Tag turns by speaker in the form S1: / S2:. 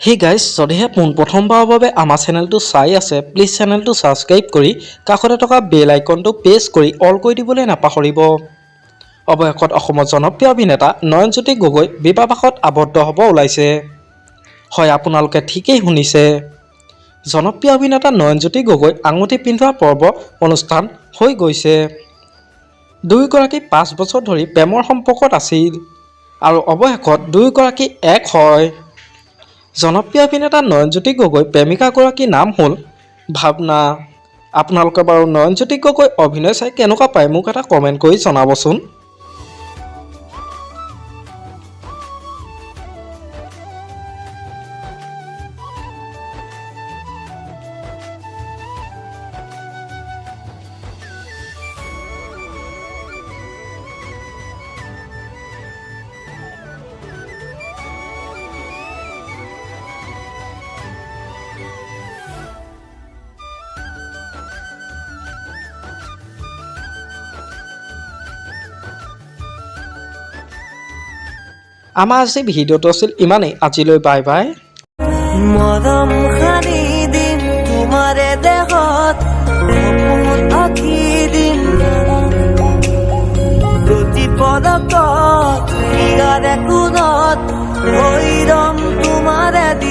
S1: সেই গাইজ যদিহে পোনপ্ৰথমবাৰৰ বাবে আমাৰ চেনেলটো চাই আছে প্লিজ চেনেলটো ছাবস্ক্ৰাইব কৰি কাষতে থকা বেল আইকনটো প্ৰেছ কৰি অল কৰি দিবলৈ নাপাহৰিব। অৱশেষত অসমৰ জনপ্ৰিয় অভিনেতা নয়নজ্যোতি গগৈ বিবাহপাশত আবদ্ধ হ'ব ওলাইছে। হয় আপোনালোকে ঠিকেই শুনিছে। জনপ্ৰিয় অভিনেতা নয়নজ্যোতি গগৈ আঙুঠি পিন্ধোৱা পৰ্ব অনুষ্ঠান হৈ গৈছে। দুয়োগৰাকী পাঁচ বছৰ ধৰি প্ৰেমৰ সম্পৰ্কত আছিল। আৰু অৱশেষত দুয়োগৰাকী এক হয়। জনপ্ৰিয় অভিনেতা নয়নজ্যোতি গগৈ প্ৰেমিকাগৰাকীৰ নাম হ'ল ভাৱনা আপোনালোকে বাৰু নয়নজ্যোতি গগৈ অভিনয় চাই কেনেকুৱা পায় মোক এটা কমেণ্ট কৰি জনাবচোন। আমাৰ আজি ভিডিঅ'টো আছিল, ইমানেই আজিলৈ বাই বাই।
S2: মৰম খানি দিম তোমাৰে দেহত আঁকি দিম। প্ৰতি পদকত কোণত ভৈৰম তোমাৰে ভৈৰৱ